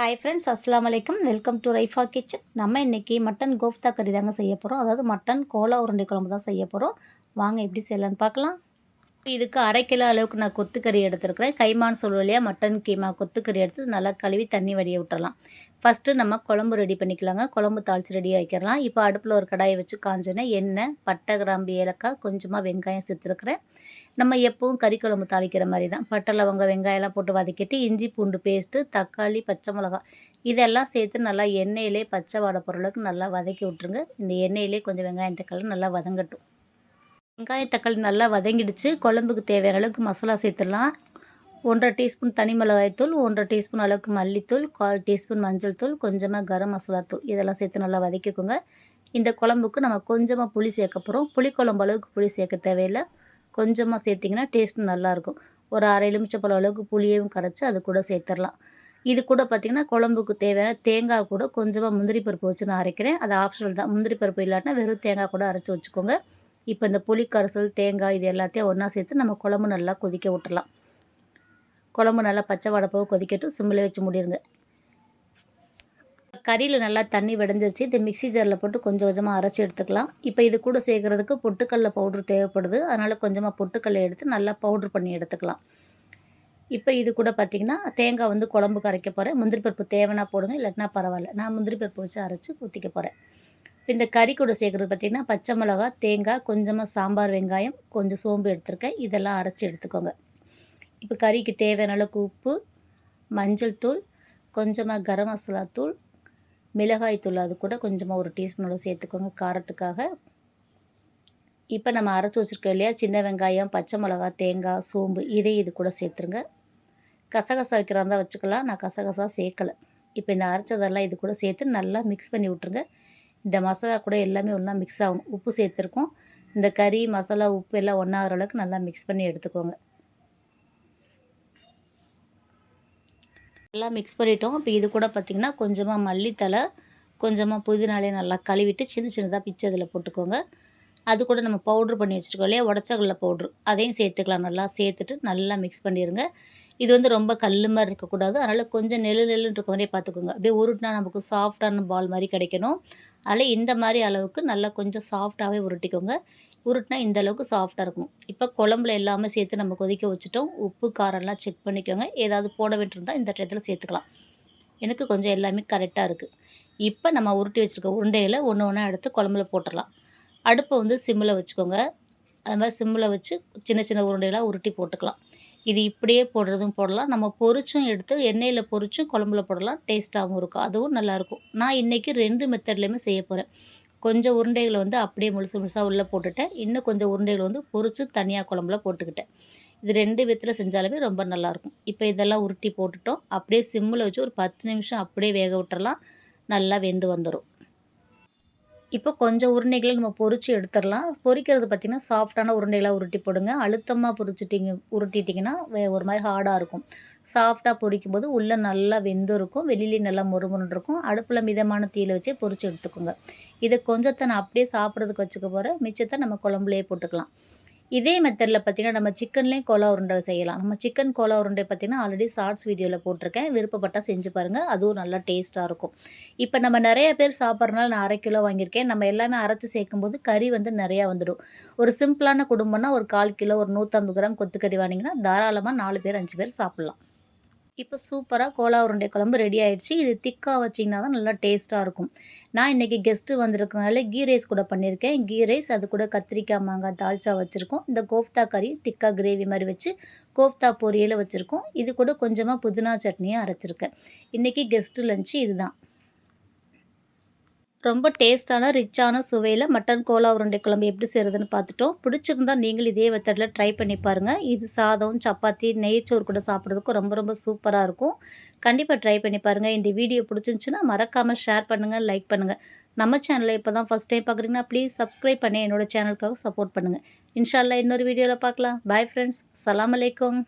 Hi friends அஸ்லாம் வலைக்கம் welcome to Raifa kitchen நம்ம இன்றைக்கி மட்டன் கோஃப்தா கறி தாங்க செய்ய போகிறோம் அதாவது மட்டன் கோலா உருண்டை குழம்பு தான் செய்ய போகிறோம் வாங்க எப்படி செய்யலான்னு பார்க்கலாம். இதுக்கு அரை கிலோ அளவுக்கு நான் கொத்துக்கறி எடுத்துருக்கிறேன். கைமான் சொல்லுவோம் மட்டன் கீமா கொத்துக்கறி எடுத்து நல்லா கழுவி தண்ணி வடிய விட்டுறலாம். ஃபஸ்ட்டு நம்ம குழம்பு ரெடி பண்ணிக்கலாங்க. குழம்பு தாளித்து ரெடியாக வைக்கிறலாம் இப்போ அடுப்பில் ஒரு கடாயை வச்சு காஞ்சோன்னே எண்ணெய் பட்டை கிராம்பு ஏலக்காய் கொஞ்சமாக வெங்காயம் சேர்த்துருக்குறேன். நம்ம எப்பவும் கறி குழம்பு தாளிக்கிற மாதிரி தான். பட்டை லவங்க வெங்காயம்லாம் போட்டு வதக்கிட்டு இஞ்சி பூண்டு பேஸ்ட்டு தக்காளி பச்சை மிளகா இதெல்லாம் சேர்த்து நல்லா எண்ணெயிலே பச்சை வாடை பொருளுக்கு நல்லா வதக்கி விட்ருங்க இந்த எண்ணெயிலே கொஞ்சம் வெங்காயம் தக்காளி நல்லா வதங்கட்டும். வெங்காயம் தக்காளி நல்லா வதங்கிடுச்சு. குழம்புக்கு தேவையான அளவுக்கு மசாலா சேர்த்துடலாம். ஒன்றரை டீஸ்பூன் தனி மிளகாய்த்தூள் ஒன்றரை டீஸ்பூன் அளவுக்கு மல்லித்தூள் கால் டீஸ்பூன் மஞ்சள் தூள் கொஞ்சமாக கரம் மசாலா தூள். இதெல்லாம் சேர்த்து நல்லா வதக்கிக்கோங்க. இந்த குழம்புக்கு நம்ம கொஞ்சமாக புளி சேர்க்க போகிறோம் புளிக்குழம்பு அளவுக்கு புளி சேர்க்க தேவையில்லை. கொஞ்சமாக சேர்த்திங்கன்னா டேஸ்ட் நல்லாயிருக்கும் ஒரு அரை எலுமிச்சப்பழம் அளவுக்கு புளியையும் கரைச்சி அது கூட சேர்த்துடலாம். இது கூட பார்த்திங்கன்னா குழம்புக்கு தேவையான தேங்காய் கூட கொஞ்சமாக முந்திரி பருப்பு வச்சு நான் அரைக்கிறேன். அது ஆப்ஷனல் தான். முந்திரி பருப்பு இல்லாட்டினா வெறும் தேங்காய் கூட அரைச்சி வச்சுக்கோங்க. இப்போ இந்த புளி கரைசல் தேங்காய் இது எல்லாத்தையும் ஒன்றா சேர்த்து நம்ம குழம்பு நல்லா கொதிக்க விட்டுடலாம் குழம்பு நல்லா பச்சை வடப்பாவை கொதிக்கட்டும். சிம்மில் வச்சு முடிருங்க. கறியில் நல்லா தண்ணி விடைஞ்சிருச்சு. இந்த மிக்சி ஜாரில் போட்டு கொஞ்சம் கொஞ்சமாக அரைச்சி எடுத்துக்கலாம். இப்போ இது கூட சேர்க்குறதுக்கு பொட்டுக்கல்ல பவுட்ரு தேவைப்படுது. அதனால் கொஞ்சமாக பொட்டுக்கல்லை எடுத்து நல்லா பவுட்ரு பண்ணி எடுத்துக்கலாம். இப்போ இது கூட பார்த்திங்கன்னா தேங்காய் வந்து குழம்பு கரைக்க போகிறேன் முந்திரி பருப்பு தேவைன்னா போடுங்க இல்லைன்னா பரவாயில்ல. நான் முந்திரி பருப்பு வச்சு அரைச்சி ஊற்றிக்க போகிறேன் இந்த கறி கூட சேர்க்குறது பார்த்திங்கன்னா பச்சை மிளகா தேங்காய் கொஞ்சமாக சாம்பார் வெங்காயம் கொஞ்சம் சோம்பு எடுத்துருக்கேன். இதெல்லாம் அரைச்சி எடுத்துக்கோங்க. இப்போ கறிக்கு தேவையான அளவுக்கு உப்பு மஞ்சள் தூள் கொஞ்சமாக கரம் மசாலா தூள் மிளகாய் தூள் அது கூட கொஞ்சமாக ஒரு டீஸ்பூனோட சேர்த்துக்கோங்க காரத்துக்காக. இப்போ நம்ம அரைச்சி வச்சுருக்கோம் இல்லையா சின்ன வெங்காயம் பச்சை மிளகா தேங்காய் சோம்பு இதே இது கூட சேர்த்துருங்க. கசகசா வைக்கிறதா வச்சுக்கலாம் நான் கசகசா சேர்க்கலை. இப்போ இந்த அரைச்சதெல்லாம் இது கூட சேர்த்து நல்லா மிக்ஸ் பண்ணி விட்ருங்க இந்த மசாலா கூட எல்லாமே ஒன்றா மிக்ஸ் ஆகணும். உப்பு சேர்த்துருக்கோம். இந்த கறி மசாலா உப்பு எல்லாம் ஒன்றாகிற அளவுக்கு நல்லா மிக்ஸ் பண்ணி எடுத்துக்கோங்க. நல்லா மிக்ஸ் பண்ணிட்டோம். இப்போ இது கூட பார்த்திங்கன்னா கொஞ்சமாக மல்லித்தலை கொஞ்சமாக புதினாலே நல்லா கழுவிட்டு சின்ன சின்னதாக பிச்சு அதில் போட்டுக்கோங்க. அது கூட நம்ம பவுட்ரு பண்ணி வச்சுருக்கோம் இல்லையா? உடச்சக்கல்ல பவுட்ரு அதையும் சேர்த்துக்கலாம். நல்லா சேர்த்துட்டு நல்லா மிக்ஸ் பண்ணிடுங்க இது வந்து ரொம்ப கல் மாதிரி இருக்கக்கூடாது. அதனால் கொஞ்சம் நெல் நெல்லுன்னு இருக்க மாதிரியே பார்த்துக்கோங்க. அப்படியே உருட்டினா நமக்கு சாஃப்டான பால் மாதிரி கிடைக்கணும். அதில் இந்த மாதிரி அளவுக்கு நல்லா கொஞ்சம் சாஃப்டாகவே உருட்டிக்கோங்க. உருட்டினா இந்த அளவுக்கு சாஃப்டாக இருக்கும். இப்போ குழம்புல எல்லாமே சேர்த்து நம்ம கொதிக்க வச்சுட்டோம். உப்பு காரம்லாம் செக் பண்ணிக்கோங்க. ஏதாவது போட வேண்டியிருந்தால் இந்த டயத்தில் சேர்த்துக்கலாம். எனக்கு கொஞ்சம் எல்லாமே கரெக்டாக இருக்குது இப்போ நம்ம உருட்டி வச்சுருக்க உருண்டையில் ஒன்று ஒன்றா எடுத்து குழம்புல போட்டுடலாம். அடுப்பை வந்து சிம்மில் வச்சுக்கோங்க. அது மாதிரி சிம்மில் வச்சு சின்ன சின்ன உருண்டைகளாக உருட்டி போட்டுக்கலாம். இது இப்படியே போடுறதும் போடலாம். நம்ம பொரிச்சும் எடுத்து எண்ணெயில் பொரிச்சும் குழம்புல போடலாம். டேஸ்ட்டாகவும் இருக்கும். அதுவும் நல்லாயிருக்கும். நான் இன்றைக்கி ரெண்டு மெத்தட்லேயுமே செய்ய போகிறேன் கொஞ்சம் உருண்டைகளை வந்து அப்படியே முழுசு முழுசாக உள்ளே போட்டுட்டேன். இன்னும் கொஞ்சம் உருண்டைகளை வந்து பொறிச்சு தனியாக குழம்புல போட்டுக்கிட்டேன். இது ரெண்டு விதத்தில் செஞ்சாலுமே ரொம்ப நல்லாயிருக்கும். இப்போ இதெல்லாம் உருட்டி போட்டுட்டோம். அப்படியே சிம்மில் வச்சு ஒரு பத்து நிமிஷம் அப்படியே வேக விட்டுறலாம். நல்லா வெந்து வந்துடும் இப்போ கொஞ்சம் உருண்டைகளை நம்ம பொறிச்சு எடுத்துடலாம். பொறிக்கிறது பார்த்திங்கன்னா சாஃப்டான உருண்டைகளாக உருட்டி போடுங்க. அழுத்தமாக பொறிச்சிட்டிங்க உருட்டிட்டிங்கன்னா ஒரு மாதிரி ஹார்டாக இருக்கும். சாஃப்டாக பொரிக்கும் போது உள்ளே நல்லா வெந்து இருக்கும் வெளியிலேயும் நல்லா முறுமுறுன்னு இருக்கும். அடுப்பில் மிதமான தீயில் வச்சே பொறிச்சு எடுத்துக்கோங்க. இதை கொஞ்சத்தை நான் அப்படியே சாப்பிட்றதுக்கு வச்சுக்க போகிறேன் மிச்சத்தை நம்ம குழம்புலேயே போட்டுக்கலாம். இதே மெத்தடில் பார்த்திங்கன்னா நம்ம சிக்கன்லேயும் கோலா உருண்டை செய்யலாம். நம்ம சிக்கன் கோலா உருண்டை பார்த்திங்கன்னா ஆல்ரெடி ஷார்ட்ஸ் வீடியோவில் போட்டிருக்கேன். விருப்பப்பட்டால் செஞ்சு பாருங்கள் அதுவும் நல்லா டேஸ்ட்டாக இருக்கும். இப்போ நம்ம நிறைய பேர் சாப்பிட்றதுனால நான் அரை கிலோ வாங்கியிருக்கேன். நம்ம எல்லாமே அரைச்சி சேர்க்கும்போது கறி வந்து நிறையா வந்துடும். ஒரு சிம்பிளான குடும்பம்னா ஒரு கால் கிலோ ஒரு நூற்றம்பது கிராம் கொத்துக்கறி வாங்கிங்கன்னா தாராளமாக நாலு பேர் அஞ்சு பேர் சாப்பிட்லாம். இப்போ சூப்பராக கோலா உருண்டை குழம்பு ரெடி ஆகிடுச்சு இது திக்காக வச்சிங்கன்னா தான் நல்லா டேஸ்ட்டாக இருக்கும். நான் இன்றைக்கி கெஸ்ட்டு வந்திருக்கனால கீ ரைஸ் கூட பண்ணியிருக்கேன் கீ ரைஸ் அது கூட கத்திரிக்காய் மாங்காய் தால்ச்சா வச்சுருக்கோம். இந்த கோஃப்தா கறி திக்கா கிரேவி மாதிரி வச்சு கோஃப்தா பொரியலை வச்சுருக்கோம். இது கூட கொஞ்சமாக புதினா சட்னியும் அரைச்சிருக்கேன். இன்றைக்கி கெஸ்ட்டு லஞ்சு இதுதான். ரொம்ப டேஸ்ட்டான ரிச்சான சுவையில் மட்டன் கோலா உருண்டை குழம்பு எப்படி செய்கிறதுன்னு பார்த்துட்டோம். பிடிச்சிருந்தா நீங்கள் இதே மெத்தடில் ட்ரை பண்ணி பாருங்கள் இது சாதம் சப்பாத்தி நெய்ச்சோறு கூட சாப்பிட்றதுக்கும் ரொம்ப ரொம்ப சூப்பராக இருக்கும். கண்டிப்பாக ட்ரை பண்ணி பாருங்கள் இந்த வீடியோ பிடிச்சிருந்துச்சுன்னா மறக்காமல் ஷேர் பண்ணுங்கள் லைக் பண்ணுங்கள் நம்ம சேனலை இப்போ தான் ஃபஸ்ட் டைம் பார்க்குறீங்கன்னா ப்ளீஸ் சப்ஸ்கிரைப் பண்ணி என்னோடய சேனலுக்காக சப்போர்ட் பண்ணுங்கள் இன்ஷால்லா இன்னொரு வீடியோவில் பார்க்கலாம். பாய் ஃப்ரெண்ட்ஸ் சலாம் அலைக்கும்